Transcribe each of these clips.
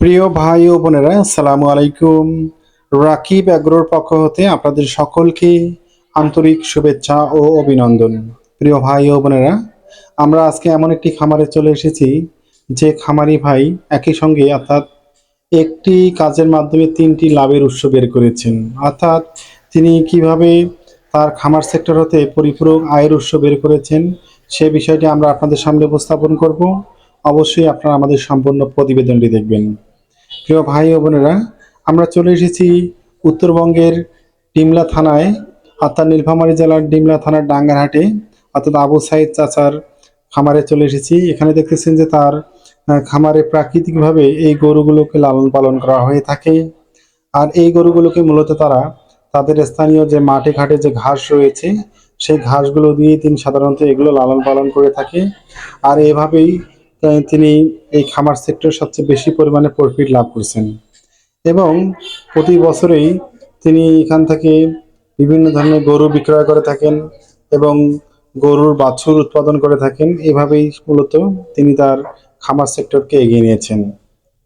প্রিয় ভাই ও বোনেরা, আসসালামু আলাইকুম। রাকিব অ্যাগ্রোর পক্ষ হতে আপনাদের সকলকে আন্তরিক শুভেচ্ছা ও অভিনন্দন। প্রিয় ভাই ও বোনেরা, আমরা আজকে এমন একটি খামারে চলে এসেছি, যে খামারি ভাই একই সঙ্গে অর্থাৎ একটি কাজের মাধ্যমে তিনটি লাভের উৎস বের করেছেন। অর্থাৎ তিনি কীভাবে তার খামার সেক্টর হতে পরিপূরক আয়ের উৎস বের করেছেন, সে বিষয়টি আমরা আপনাদের সামনে উপস্থাপন করব। অবশ্যই আপনারা আমাদের সম্পূর্ণ প্রতিবেদনটি দেখবেন। প্রিয় ভাই ও বোনেরা, আমরা চলে এসেছি উত্তরবঙ্গের ডিমলা থানায়, অর্থাৎ নীলফামারী জেলার ডিমলা থানার ডাঙ্গারহাটে, অর্থাৎ আবু সাইদ চাচার খামারে চলে এসেছি। এখানে দেখতেছেন যে তার খামারে প্রাকৃতিকভাবে এই গরুগুলোকে লালন পালন করা হয়ে থাকে। আর এই গরুগুলোকে মূলত তারা তাদের স্থানীয় যে মাঠে ঘাটে যে ঘাস রয়েছে, সেই ঘাসগুলো দিয়ে তিনি সাধারণত এগুলো লালন পালন করে থাকে। আর এভাবেই তিনি এই খামার সেক্টরে সবচেয়ে বেশি পরিমাণে প্রফিট লাভ করছেন। এবং প্রতি বছরেই তিনি এখান থেকে বিভিন্ন ধরনের গরু বিক্রয় করে থাকেন এবং গরুর বাছুর উৎপাদন করে থাকেন। এভাবেই মূলত তিনি তার খামার সেক্টরকে এগিয়ে নিয়েছেন।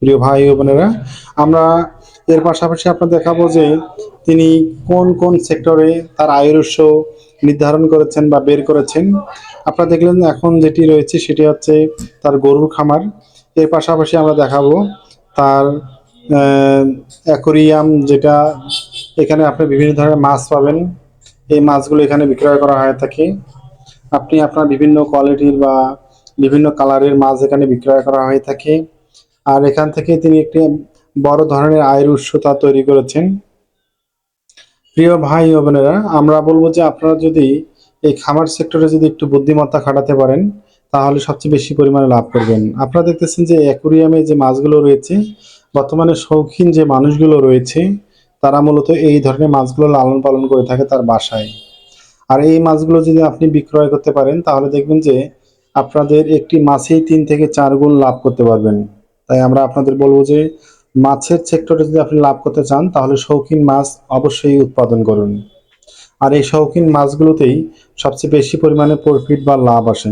প্রিয় ভাই ও বোনেরা, আমরা এর পাশাপাশি আপনার দেখাবো যে তিনি কোন কোন সেক্টরে তার আয়ের উৎস নির্ধারণ করেছেন বা বের করেছেন। আপনারা দেখলেন এখন যেটি রয়েছে সেটি হচ্ছে তার গরুর খামার। এর পাশাপাশি আমরা দেখাবো তার অ্যাকোরিয়াম যেটা এখানে আপনি বিভিন্ন ধরনের মাছ পাবেন। এই মাছগুলো এখানে বিক্রয় করা হয়ে থাকে। আপনি আপনার বিভিন্ন কোয়ালিটির বা বিভিন্ন কালারের মাছ এখানে বিক্রয় করা হয়ে থাকে। আর এখান থেকে তিনি একটি বড় ধরনের আয়ের উৎস তা তৈরি করেছেন। প্রিয় ভাই ও বোনেরা, আমরা বলব যে আপনারা যদি এই খামার সেক্টরে যদি একটু বুদ্ধিমত্তা খাটাতে পারেন, তাহলে সবচেয়ে বেশি পরিমাণে লাভ করবেন। আপনারা দেখতেছেন যে অ্যাকুরিয়ামে যে মাছগুলো রয়েছে, বর্তমানে শৌখিন যে মানুষগুলো রয়েছে, তারা মূলত এই ধরনের মাছগুলো লালন পালন করে থাকে তার বাসায়। আর এই মাছগুলো যদি আপনি বিক্রয় করতে পারেন, তাহলে দেখবেন যে আপনাদের একটি মাছেই তিন থেকে চার গুণ লাভ করতে পারবেন। তাই আমরা আপনাদের বলব যে মাছের সেক্টরে যদি আপনি লাভ করতে চান, তাহলে শৌখিন মাছ অবশ্যই উৎপাদন করুন। আর এই শৌখিন মাছগুলোতেই সবচেয়ে বেশি পরিমাণে প্রফিট বা লাভ আসে।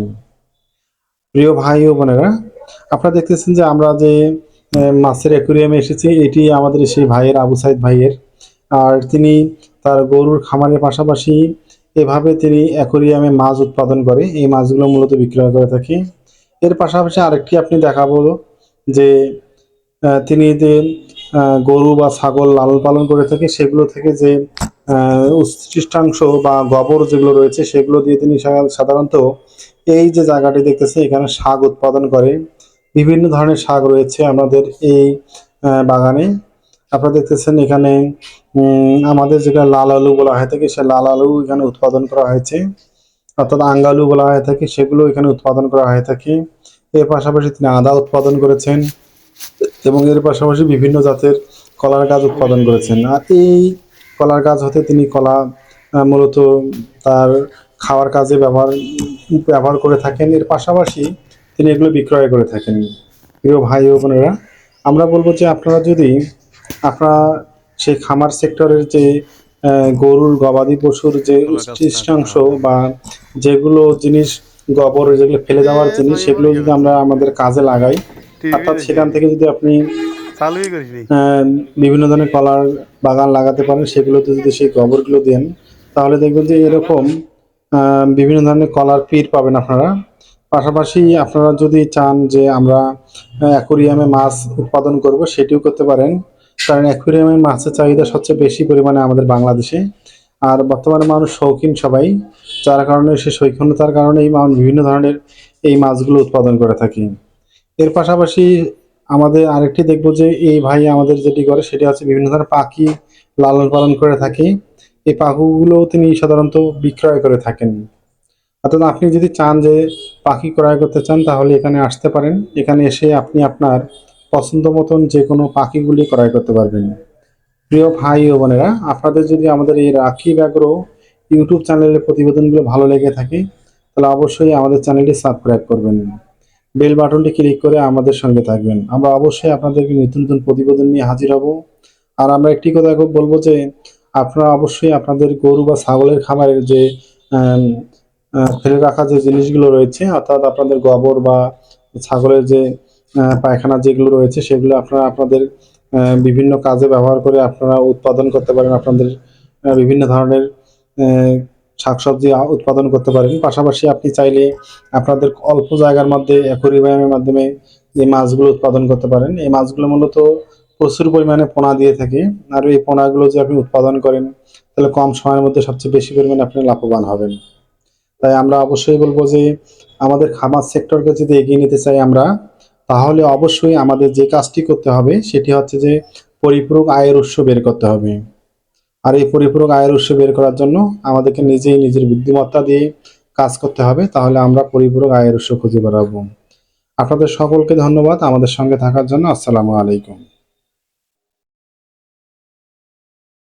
প্রিয় ভাই ও বোনেরা, আপনারা দেখতেছেন যে আমরা যে মাছের অ্যাকুরিয়ামে এসেছি, এটি আমাদের সেই ভাইয়ের আবু সাইদ ভাইয়ের। আর তিনি তার গরুর খামারের পাশাপাশি এভাবে তিনি অ্যাকুরিয়ামে মাছ উৎপাদন করে, এই মাছগুলো মূলত বিক্রয় করে থাকে। এর পাশাপাশি আরেকটি আপনি দেখাবো যে তিনি যে গরু বা ছাগল লালন পালন করে থাকে, সেগুলো থেকে যে উচ্ছিষ্টাংশ বা গোবর যেগুলো রয়েছে সেগুলো দিয়ে তিনি সাধারণত এই যে জায়গাটি দেখতেছে, এখানে শাক উৎপাদন করে। বিভিন্ন ধরনের শাক রয়েছে আমাদের এই বাগানে। আপনারা দেখতেছেন এখানে আমাদের যেটা লাল আলু বলা হয়ে থাকে, সে লাল আলু এখানে উৎপাদন করা হয়েছে। অর্থাৎ আঙ্গালু বলা হয়ে থাকে, সেগুলো এখানে উৎপাদন করা হয়ে থাকে। এর পাশাপাশি তিনি আদা উৎপাদন করেছেন এবং এর পাশাপাশি বিভিন্ন জাতের কলার গাছ উৎপাদন করেছেন। আর এই কলার গাছ হতে তিনি কলা মূলত তার খাওয়ার কাজে ব্যবহার ব্যবহার করে থাকেন। এর পাশাপাশি তিনি এগুলো বিক্রয় করে থাকেন। প্রিয় ভাই ও বোনেরা আমরা বলব যে আপনারা যদি আপনারা সেই খামার সেক্টরের যে গরুর গবাদি পশুর যে উচ্ছিষ্টাংশ বা যেগুলো জিনিস গোবর যেগুলো ফেলে দেওয়ার জিনিস সেগুলো যদি আমরা আমাদের কাজে লাগাই অর্থাৎ সেখান থেকে যদি আপনি বিভিন্ন ধরনের কলার বাগান লাগাতে পারেন, সেগুলোতে যদি সেই গোবরগুলো দেন, তাহলে দেখবেন যে এরকম বিভিন্ন ধরনের কলার পীর পাবেন আপনারা। পাশাপাশি আপনারা যদি চান যে আমরা অ্যাকুরিয়ামে মাছ উৎপাদন করব, সেটিও করতে পারেন। কারণ অ্যাকুরিয়ামের মাছের চাহিদা সবচেয়ে বেশি পরিমাণে আমাদের বাংলাদেশে। আর বর্তমানে মানুষ শৌখিন সবাই, যার কারণে সে শৈখিনতার কারণে এই মানুষ বিভিন্ন ধরনের এই মাছগুলো উৎপাদন করে থাকি। এর পাশাপাশি আমাদের আরেকটি দেখব যে এই ভাই আমাদের যেটি করে সেটি হচ্ছে বিভিন্ন ধরনের পাখি লালন পালন করে থাকে। এই পাখিগুলো তিনি সাধারণত বিক্রয় করে থাকেন। অর্থাৎ আপনি যদি চান যে পাখি ক্রয় করতে চান, তাহলে এখানে আসতে পারেন। এখানে এসে আপনি আপনার পছন্দ মতন যে কোনো পাখিগুলি ক্রয় করতে পারবেন। প্রিয় ভাই ও বোনেরা, আপনাদের যদি আমাদের এই রাখি ব্যাগ্র ইউটিউব চ্যানেলের প্রতিবেদনগুলো ভালো লেগে থাকে, তাহলে অবশ্যই আমাদের চ্যানেলটি সাবস্ক্রাইব করবেন। বেল বাটনটি ক্লিক করে আমাদের সঙ্গে থাকবেন। আমরা অবশ্যই আপনাদেরকে নতুন নতুন প্রতিবেদন নিয়ে হাজির হব। আর আমরা একটি কথা খুব বলব যে, আপনারা অবশ্যই আপনাদের গরু বা ছাগলের খামারের যে ফেলে রাখা যে জিনিসগুলো রয়েছে, অর্থাৎ আপনাদের গোবর বা ছাগলের যে পায়খানা যেগুলো রয়েছে, সেগুলো আপনারা আপনাদের বিভিন্ন কাজে ব্যবহার করে আপনারা উৎপাদন করতে পারেন। আপনাদের বিভিন্ন ধরনের শাকসবজি উৎপাদন করতে পারেন। পাশাপাশি আপনি চাইলে আপনাদের অল্প জায়গার মধ্যে অ্যাকোরিয়ামের মাধ্যমে যে মাছগুলো উৎপাদন করতে পারেন। এই মাছগুলো মূলত প্রচুর পরিমাণে পোনা দিয়ে থাকে। আর এই পোনাগুলো যদি আপনি উৎপাদন করেন, তাহলে কম সময়ের মধ্যে সবচেয়ে বেশি পরিমাণে আপনি লাভবান হবেন। তাই আমরা অবশ্যই বলব যে, আমাদের খামার সেক্টরকে যদি এগিয়ে নিতে চাই আমরা, তাহলে অবশ্যই আমাদের যে কাজটি করতে হবে, সেটি হচ্ছে যে পরিপূরক আয়ের উৎস বের করতে হবে। আর এই পরিপূরক আয়ের উৎস বের করার জন্য আমাদেরকে নিজেই নিজের বুদ্ধিমত্তা দিয়ে কাজ করতে হবে, তাহলে আমরা পরিপূরক আয়ের উৎস খুঁজে বেড়াবো আপনাদের সকলকে ধন্যবাদ আমাদের সঙ্গে থাকার জন্য। আসসালামু আলাইকুম।